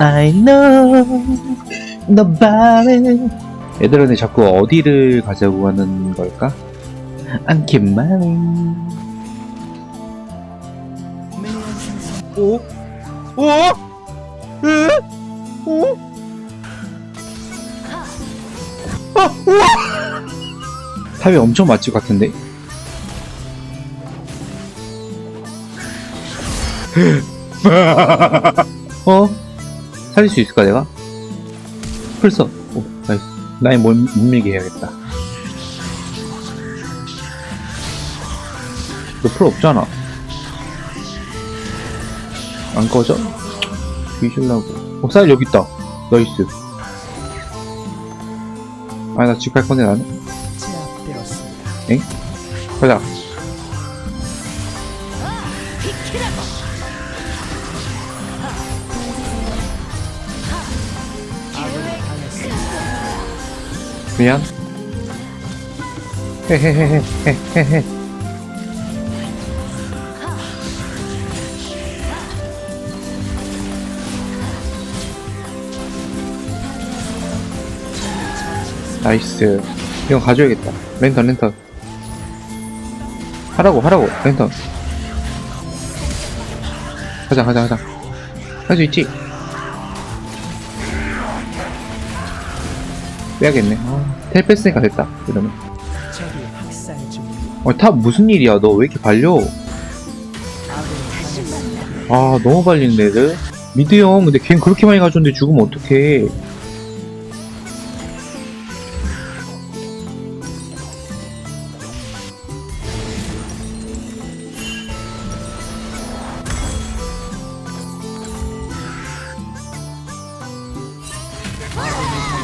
I know nobody 얘들은 자꾸 어디를 가자고 하는 걸까? 않기만 오? 오? 에? 오? 아, 우와! 탑이 엄청 맛집 같은데? 어? 살릴 수 있을까 내가? 풀써. 오, 나이스. 나의 못, 못 밀게 해야겠다. 너 풀 없잖아. 안 꺼져? 뒤질라고. 어, 쌀 여기 있다. 나이스. 아니 나 집갈 건데 나는? 제압되었습니다. 가자 미안. 헤헤헤헤헤헤헤 나이스. 이건 가져야겠다. 랜턴 랜턴. 하라고 하라고. 랜턴. 가자 가자 가자. 할 수 있지 빼야겠네. 아, 텔 뺐으니까 됐다 이러면. 어, 탑 무슨 일이야? 너 왜 이렇게 발려. 아 너무 발리는데 애들? 미드 형 근데 걘 그렇게 많이 가졌는데 죽으면 어떡해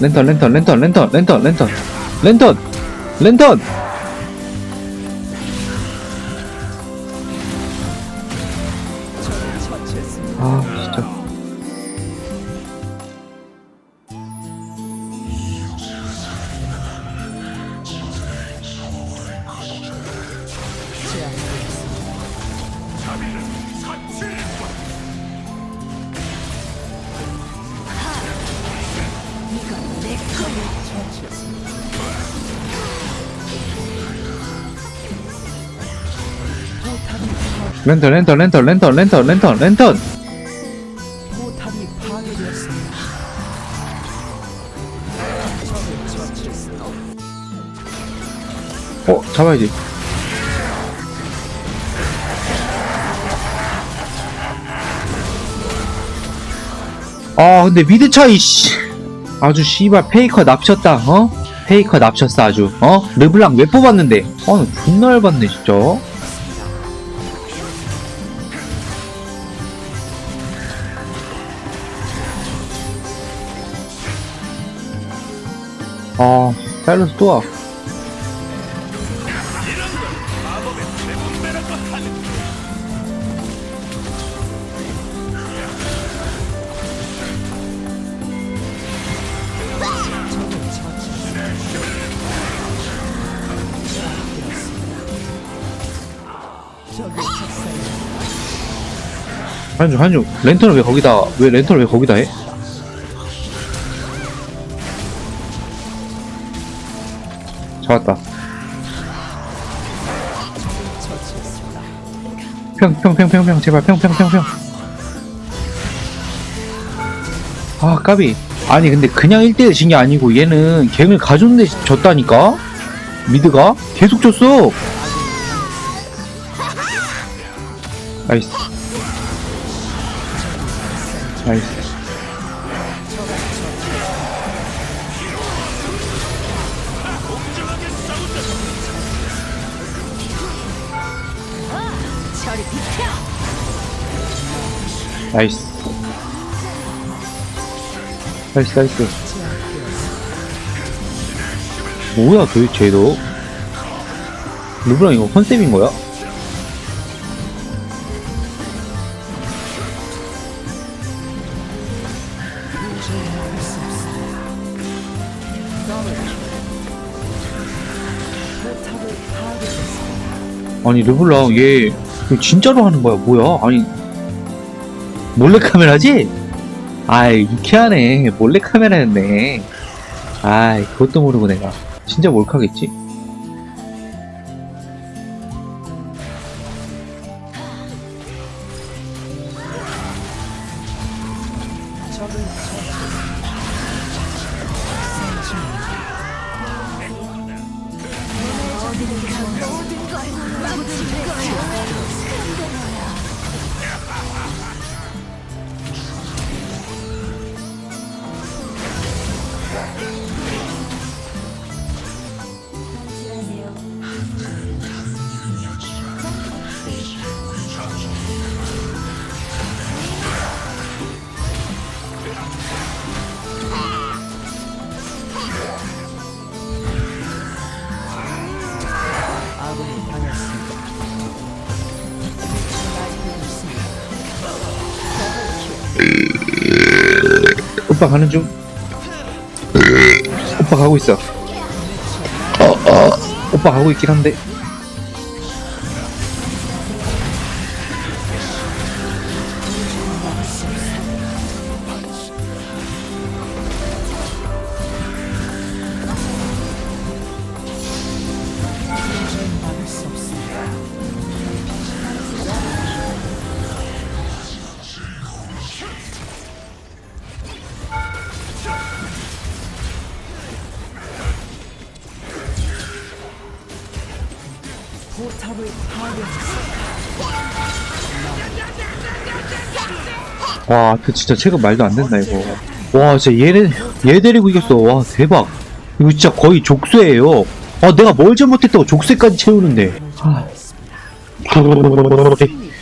랜턴, 랜턴, 랜턴, 랜턴, 랜턴, 랜턴, 랜턴, 랜턴, 랜턴, 랜턴, 랜턴! 포탑이 파괴되었습니다. 적을 처치했습니다. 어, 잡아야지. 아, 근데 미드 차이, 씨. 아주 씨발 페이커 납쳤다, 어? 페이커 납쳤어, 아주. 어? 르블랑 왜 뽑았는데? 어, 나 존나 열받네, 진짜. 아, 사일러스 또 와. 한주, 한주. 랜턴을 왜 거기다, 왜 랜턴을 왜 거기다 해? 잡았다. 처치했습니다. 평, 평, 평, 평, 평, 제발, 평, 평, 평, 평. 아, 까비. 아니, 근데 그냥 1대1 진게 아니고, 얘는 갱을 가졌는데 졌다니까? 미드가? 계속 졌어! 나이스. 나이스. 나이스. 나이스 나이스 뭐야 도대체 너 르브랑 이거 컨셉인 거야? 아니 르블랑 얘 진짜로 하는 거야? 뭐야? 아니 몰래카메라지? 아이 유쾌하네. 몰래카메라였네. 아이 그것도 모르고 내가. 진짜 몰카겠지? 오빠 가는 중. 오빠 가고 있어. 어, 어. 오빠 가고 있긴 한데 와, 그 진짜 체급 말도 안 된다 이거. 와, 진짜 얘네 얘 데리고 이겼어. 와, 대박. 이거 진짜 거의 족쇄예요. 아, 내가 뭘 잘못했다고 족쇄까지 채우는데. 아.